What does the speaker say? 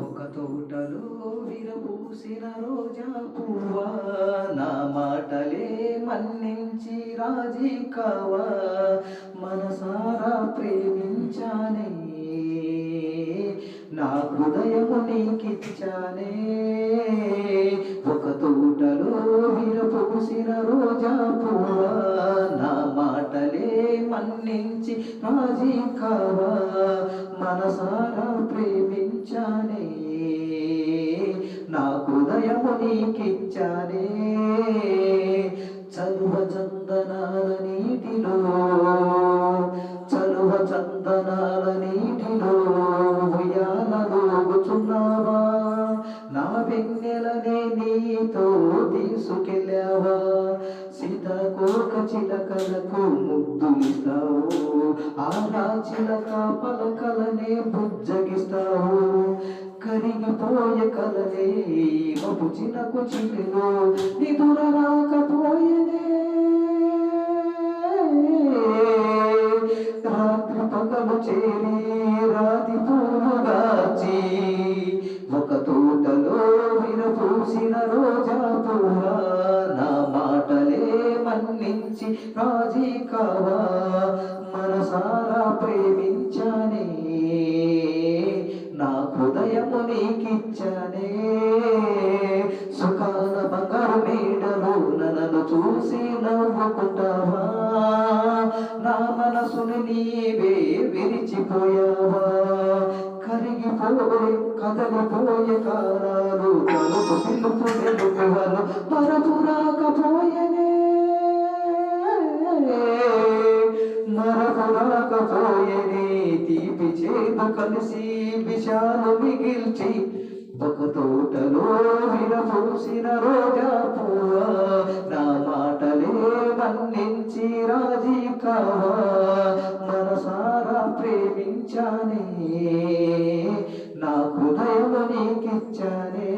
ఒక తోటలో విరపూసిన రోజా పువ్వా నా మాటలే మన్నించి రాజీ కావా మనసారా ప్రేమించానే నా హృదయము నీకిచ్చానే. ఒక తోటలో విరపూసిన రోజా పువ్వా నా మాటలే మన్నించి రాజీ కావా మనసారా ప్రేమి నీకిచ్చానే. చలువ చందనాల నీటిలో చలువ చందనాల నీటిలో ఉయ్యాలలోగుచున్నావా నా వెన్నెలనే నీతో తీసుకెళ్ళావా? సీతాకోక చిలకలకు ముద్దులిస్తావు. ఆరా చిలక పలకలనే బుజ్జగిస్తావు. కరి కరిగిపోయే కలలే మపు చినకు చిలులో నిదుర రాకపోయేనే రాత్రి పగలు చేరి రాతి పూలుగాచి ఒక తోటలో విరపూసిన రోజా పువ్వా నా మాటలే మన్నించి రాజీ కావా. మనసారా ప్రేమించానే నీకిచ్చానే సుఖాల బంగారు బీడలు నన్ను చూసి నవ్వుకుంటావా? నా మనసుని నీవే విరిచిపోయావా? కరిగిపోయే కదలిపోయే కారాలు తలుపు పిలుపు వెలుపువలు మరపు రాకపోయనే మరపు రాకపోయనే తీపి చేదు కలిసి విషాలు మిగిల్చి ఒక తోటలో విరపూసిన రోజా పువ్వా. నా మాటలే మన్నించి రాజీ కావా. మనసారా ప్రేమించానే. నా హృదయం నీకిచ్చానే.